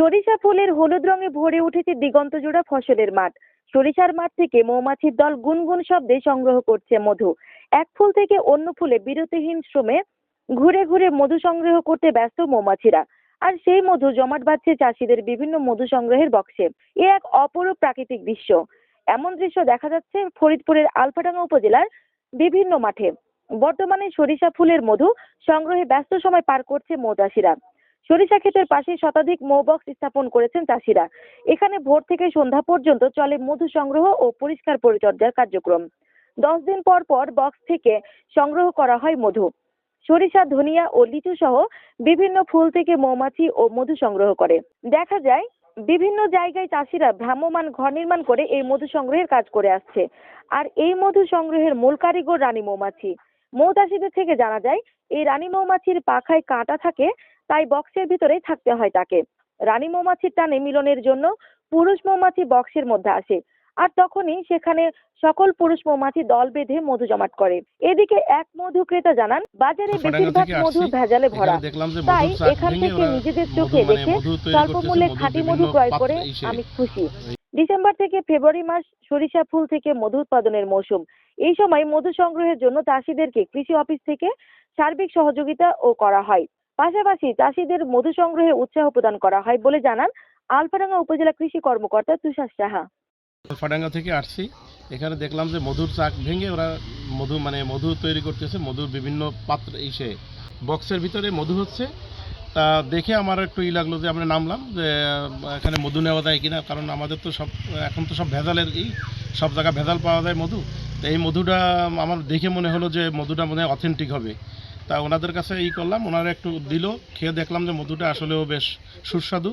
সরিষা ফুলের হলুদ রঙে ভরে উঠেছে দিগন্তজোড়া ফসলের মাঠ। সরিষার মাঠ থেকে মৌমাছির দল গুনগুন শব্দে সংগ্রহ করছে মধু। এক ফুল থেকে অন্য ফুলে বিরতিহীন শ্রমে ঘুরে ঘুরে মধু সংগ্রহ করতে ব্যস্ত মৌমাছিরা। আর সেই মধু জমাট বাঁধছে চাষিদের বিভিন্ন মধু সংগ্রহের বক্সে। এ এক অপরূপ প্রাকৃতিক দৃশ্য। এমন দৃশ্য দেখা যাচ্ছে ফরিদপুরের আলফাডাঙ্গা উপজেলার বিভিন্ন মাঠে। বর্তমানে সরিষা ফুলের মধু সংগ্রহে ব্যস্ত সময় পার করছে মৌচাষিরা। সরিষা ক্ষেতের পাশে শতাধিক মৌবক্স স্থাপন করেছেন চাষিরা। এখানে ভোর থেকে সন্ধ্যা পর্যন্ত চলে মধু সংগ্রহ ও পরিষ্কার পরিচর্যার কার্যক্রম। দশ দিন পর পর বক্স থেকে সংগ্রহ করা হয় মধু। সরিষা, ধনিয়া ও লিচু সহ বিভিন্ন ফুল থেকে মৌমাছি ও মধু সংগ্রহ করে। দেখা যায়, বিভিন্ন জায়গায় চাষিরা ভ্রাম্যমান ঘর নির্মাণ করে এই মধু সংগ্রহের কাজ করে আসছে। আর এই মধু সংগ্রহের মূল কারিগর রানী মৌমাছি। মৌচাষিদের থেকে জানা যায় এই রানী মৌমাছির পাখায় কাঁটা থাকে তাই বক্সের ভিতরেই থাকতে হয় তাকে। রানী মৌমাছির টানে মিলনের জন্য পুরুষ মৌমাছি বক্সের মধ্যে আসে আর তখনই সেখানে সকল পুরুষ মৌমাছি দল বেঁধে মধু জমাট করে। এদিকে এক মধু ক্রেতা জানান বাজারে বেশিরভাগ মধু ভেজালে ভরা। তাই এখান থেকে নিজেদের চোখে মানে দেখে স্বল্প মূল্যে খাঁটি মধু ক্রয় করে আমি খুশি। ডিসেম্বর থেকে ফেব্রুয়ারি মাস সরিষা ফুল থেকে মধু উৎপাদনের মৌসুম। এই সময় মধু সংগ্রহের জন্য চাষিদেরকে কৃষি অফিস থেকে সার্বিক সহযোগিতা ও করা হয়। পাশাপাশি চাষিদের মধু সংগ্রহে উৎসাহ প্রদান করা হয় বলে জানান আলফাডাঙ্গা উপজেলা কৃষি কর্মকর্তা তুষার সাহা। ফাটাঙ্গা থেকে আসছি। এখানে দেখলাম যে মধুর চাক ভেঙে ওরা মধু মানে মধু তৈরি করতেছে, মধুর বিভিন্ন পাত্র ইসে বক্সের ভিতরে মধু হচ্ছে। তা দেখে আমার একটু ই লাগল যে আমরা নামলাম যে এখানে মধু নেওয়া যায় কিনা, কারণ আমাদের তো সব, এখন তো সব ভেজালের ই, সব জায়গায় ভেজাল পাওয়া যায় মধু। তো এই মধুটা আমার দেখে মনে হলো যে মধুটা মনে হয় অথেন্টিক হবে। তা ওনাদের কাছে ই করলাম, ওনারা একটু দিল, খেয়ে দেখলাম যে মধুটা আসলেও বেশ সুস্বাদু।